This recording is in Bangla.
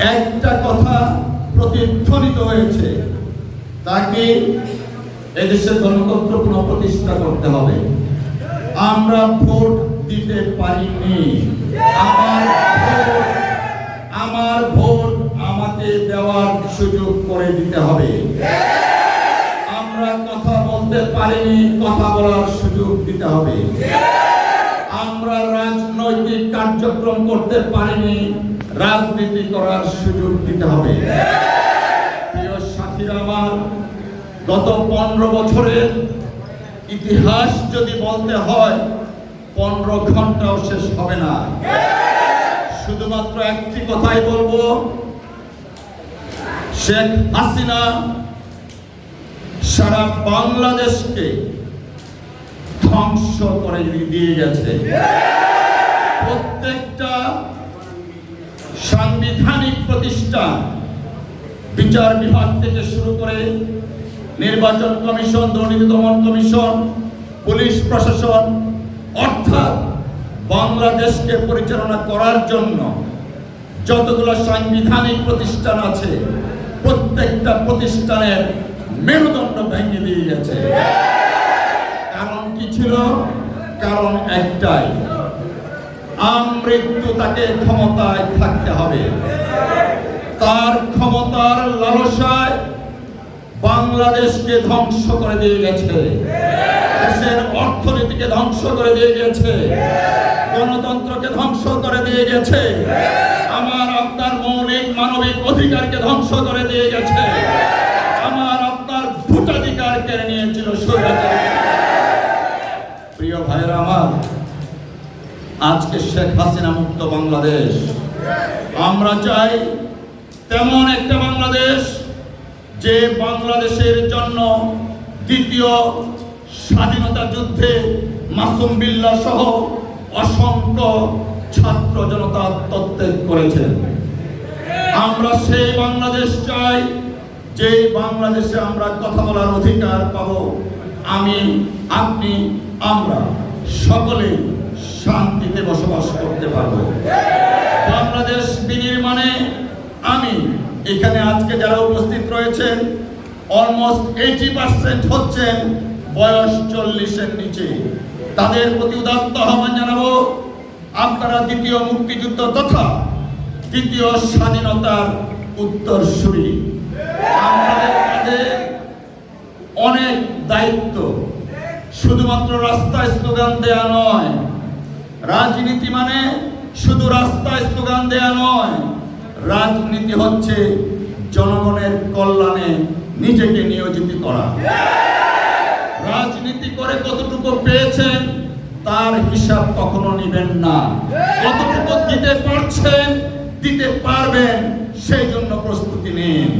একটা কথা প্রতিধ্বনিত হয়েছে। তাকে এদেশের গণতন্ত্র পুনঃপ্রতিষ্ঠা করতে হবে। আমরা ভোট দিতে পারিনি। আমার আমার ভোট আমাকে দেওয়ার সুযোগ করে দিতে হবে। আমরা কথা বলতে পারিনি, কথা বলার সুযোগ দিতে হবে। আমরা রাজনৈতিক কার্যক্রম করতে পারিনি রাজনীতি করার সুযোগ দিতে হবে। প্রিয় সাথীরা আমার, গত পনেরো বছরের ইতিহাস যদি বলতে হয়, পনেরো ঘন্টাও শেষ হবে না। শুধুমাত্র একটি কথাই বলব, শেখ হাসিনা সারা বাংলাদেশকে ধ্বংস করে দিয়ে গেছে প্রত্যেকটা সাংবিধানিক প্রতিষ্ঠান বিচার বিভাগ থেকে শুরু করে নির্বাচন কমিশন, দুর্নীতি দমন কমিশন, পুলিশ প্রশাসন, অর্থাৎ বাংলাদেশকে পরিচালনা করার জন্য যতগুলো সাংবিধানিক প্রতিষ্ঠান আছে, প্রত্যেকটা প্রতিষ্ঠানের মেরুদণ্ড ভেঙে দিয়ে গেছে কারণ কি ছিল? কারণ একটাই। আমৃত্যু তাকে ক্ষমতায় থাকতে হবে। তার ক্ষমতার লালসায় বাংলাদেশকে ধ্বংস করে দিয়ে গেছে। দেশের অর্থনীতিকে ধ্বংস করে দিয়ে গেছে। গণতন্ত্রকে ধ্বংস করে দিয়ে গেছে। আমার আপনার মৌলিক মানবিক অধিকারকে ধ্বংস করে দিয়ে গেছে। আমার আপনার ভোটাধিকার কেড়ে নিয়েছিল প্রিয় ভাইয়েরা আমার আজকে শেখ হাসিনা মুক্ত বাংলাদেশ। আমরা চাই তেমন একটা বাংলাদেশ যে বাংলাদেশের জন্য দ্বিতীয় স্বাধীনতা যুদ্ধে মাসুম বিল্লাহ সহ অসংখ্য ছাত্র জনতা আত্মত্যাগ করেছেন আমরা সেই বাংলাদেশ চাই যে বাংলাদেশে আমরা কথা বলার অধিকার পাব। আমি, আপনি, আমরা। সকলে শান্তিতে বসবাস করতে পারব। বাংলাদেশ বিনির্মাণে আমি এখানে আজকে যারা উপস্থিত রয়েছেন অলমোস্ট এইটি পার্সেন্ট হচ্ছেন বয়স চল্লিশের নিচে। তাদের প্রতি উদাত্ত আহ্বান জানাব, আপনারা দ্বিতীয় মুক্তিযুদ্ধ তথা দ্বিতীয় স্বাধীনতার উত্তরসূরি। শুধুমাত্র রাস্তায় স্লোগান দেয়া নয়। রাজনীতি মানে শুধু রাস্তায় স্লোগান দেয়া নয়। রাজনীতি হচ্ছে জনগণের কল্যাণে নিজেকে নিয়োজিত করা। রাজনীতি করে কতটুকু পেয়েছেন, তার হিসাব কখনো নেবেন না। কতটুকু দিতে পারছেন, দিতে পারবেন, সেই জন্য প্রস্তুতি নিন।